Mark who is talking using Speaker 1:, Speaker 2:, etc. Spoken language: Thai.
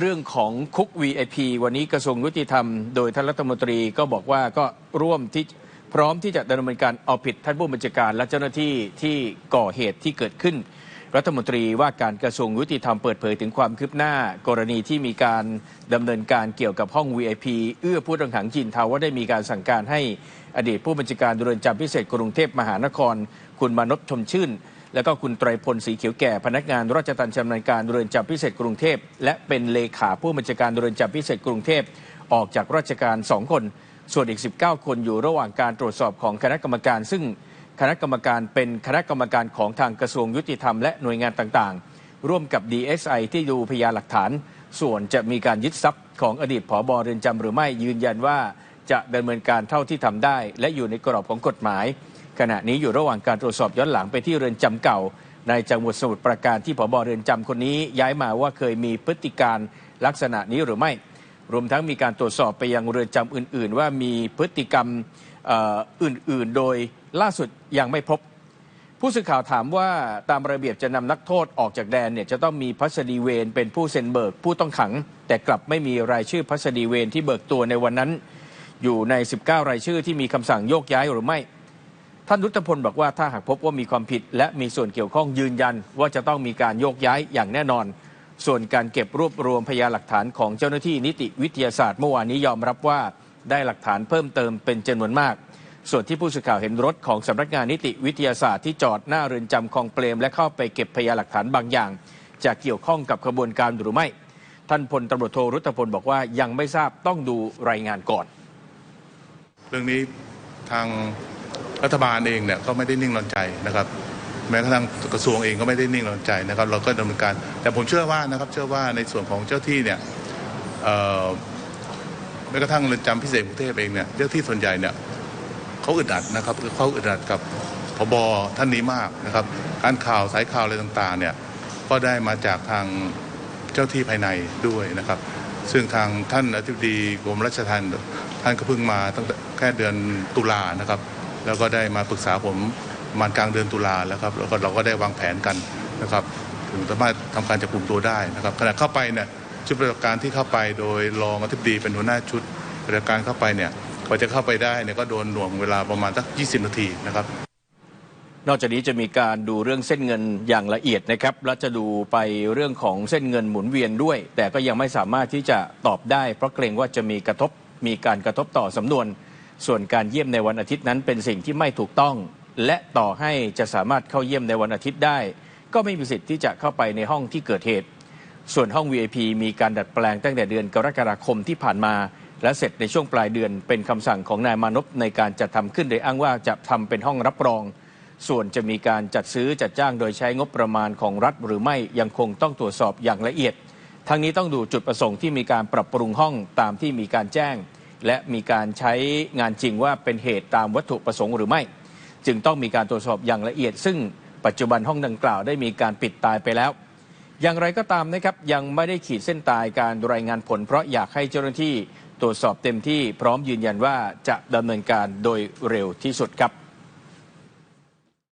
Speaker 1: เรื่องของคุก VIP วันนี้กระทรวงยุติธรรม โดยท่านรัฐมนตรีก็บอกว่าก็ร่วมที่พร้อมที่จะดำเนินการเอาผิดท่านผู้บัญชาการ และเจ้าหน้าที่ที่ก่อเหตุที่เกิดขึ้น รัฐมนตรีว่าการกระทรวงยุติธรรมเปิดเผยถึงความคืบหน้า กรณีที่มีการดำเนินการเกี่ยวกับห้อง VIP เอื้อผู้ต้องขังจีนเทาว่าได้มีการสั่งการให้อดีตผู้บัญชาการเรือนจำพิเศษกรุงเทพมหานคร คุณมานพชมชื่น แล้วก็คุณไตรพลสีเขียวแก่พนักงานราชทัณฑ์ชำนาญการเรือนจำพิเศษกรุงเทพ และเป็นเลขาผู้บัญชาการเรือนจำพิเศษกรุงเทพออกจากราชการสองคน ส่วนอีก 19 คนอยู่ระหว่างการตรวจสอบของคณะกรรมการ ซึ่งคณะกรรมการเป็นคณะกรรมการของทางกระทรวงยุติธรรมและหน่วยงานต่างๆ ร่วมกับ DSI ที่ดูพยานหลักฐาน ส่วนจะมีการยึดทรัพย์ของอดีตผอบเรือนจำหรือไม่ยืนยันว่าจะดำเนินการเท่าที่ทำได้ และอยู่ในกรอบของกฎหมาย ขณะนี้อยู่ระหว่างการตรวจสอบย้อนหลังไปที่เรือนจำเก่า ในจังหวัดสมุทรปราการที่ผบเรือนจำคนนี้ย้ายมาว่าเคยมีพฤติการลักษณะนี้หรือไม่ รวมทั้งมีการตรวจสอบไปยังเรือนจำอื่น ๆ ว่ามีพฤติกรรมอื่น ๆ โดยล่าสุดยังไม่พบ ผู้สื่อข่าวถามว่าตามระเบียบจะนำนักโทษออกจากแดนเนี่ยจะต้องมีพัสดีเวรเป็นผู้เซ็นเบิกผู้ต้องขัง แต่กลับไม่มีรายชื่อพัสดีเวรที่เบิกตัวในวันนั้น อยู่ใน 19 รายชื่อที่มีคำสั่งโยกย้ายหรือไม่ ท่านรุตพลบอกว่าถ้าหากพบว่ามีความผิด และมีส่วนเกี่ยวข้องยืนยัน ว่าจะต้องมีการโยกย้ายอย่างแน่นอน ส่วนการเก็บรวบรวมพยานหลักฐานของเจ้าหน้าที่นิติวิทยาศาสตร์เมื่อวานนี้ยอมรับว่าได้หลักฐานเพิ่มเติมเป็นจำนวนมาก ส่วนที่ผู้สื่อข่าวเห็นรถของสำนักงานนิติวิทยาศาสตร์ที่จอดหน้าเรือนจำคลองเปรม และเข้าไปเก็บพยานหลักฐานบางอย่าง จะเกี่ยวข้องกับขบวนการหรือไม่ ท่านพลตำรวจโทรุตพลบอกว่ายังไม่ทราบต้องดูรายงานก่อน
Speaker 2: เรื่องนี้ทาง รัฐบาลเองเนี่ยก็ไม่ได้นิ่งนอนใจนะครับ แม้กระทั่งกระทรวงเองก็ไม่ได้นิ่งนอนใจนะครับ เราก็ดำเนินการ แต่ผมเชื่อว่านะครับ เชื่อว่าในส่วนของเจ้าที่เนี่ยเอ่อแม้กระทั่งเรือนจำพิเศษกรุงเทพเองเนี่ยเจ้าที่ส่วนใหญ่เนี่ยเขาอึดอัดนะครับเขาอึดอัดกับพบท่านนี้มากนะครับการข่าวสายข่าวอะไรต่างๆเนี่ยก็ได้มาจากทางเจ้าที่ภายในด้วยนะครับ ซึ่งทางท่านอธิบดีกรมราชทัณฑ์ท่านก็เพิ่งมาตั้งแต่แค่เดือนตุลานะครับ แล้วก็ได้มาปรึกษาผมประมาณกลางเดือนตุลาแล้วครับแล้วก็เราก็ได้วางแผนกันนะครับถึงสามารถทำการจับกลุ่มตัวได้นะครับขณะเข้าไปเนี่ยชุดปฏิบัติการที่เข้าไปโดยรองอธิบดีเป็นหัวหน้าชุดปฏิบัติการเข้าไปเนี่ยกว่าจะเข้าไปได้เนี่ยก็โดนหน่วงเวลาประมาณสัก 20 นาทีนะครับ
Speaker 1: นอกจากนี้จะมีการดูเรื่องเส้นเงินอย่างละเอียดนะครับและจะดูไปเรื่องของเส้นเงินหมุนเวียนด้วย แต่ก็ยังไม่สามารถที่จะตอบได้ เพราะเกรงว่าจะมีกระทบมีการกระทบต่อสำนวน ส่วนการเยี่ยมในวันอาทิตย์นั้นเป็นสิ่งที่ไม่ถูกต้อง และต่อให้จะสามารถเข้าเยี่ยมในวันอาทิตย์ได้ ก็ไม่มีสิทธิ์ที่จะเข้าไปในห้องที่เกิดเหตุ ส่วนห้อง VIP มีการดัดแปลงตั้งแต่เดือนกรกฎาคมที่ผ่านมา และเสร็จในช่วงปลายเดือนเป็นคำสั่งของนายมานพในการจัดทำขึ้นโดยอ้างว่าจะทำเป็นห้องรับรอง ส่วนจะมีการจัดซื้อจัดจ้างโดยใช้งบประมาณของรัฐ หรือไม่ยังคงต้องตรวจสอบอย่างละเอียดทั้งนี้ต้องดูจุดประสงค์ที่มีการปรับปรุงห้องตามที่มีการแจ้ง และมีการใช้งานจริงว่าเป็นเหตุตามวัตถุประสงค์หรือไม่ จึงต้องมีการตรวจสอบอย่างละเอียด ซึ่งปัจจุบันห้องดังกล่าวได้มีการปิดตายไปแล้ว อย่างไรก็ตามนะครับยังไม่ได้ขีดเส้นตายการรายงานผล เพราะอยากให้เจ้าหน้าที่ตรวจสอบเต็มที่พร้อมยืนยันว่าจะดำเนินการโดยเร็วที่สุดครับ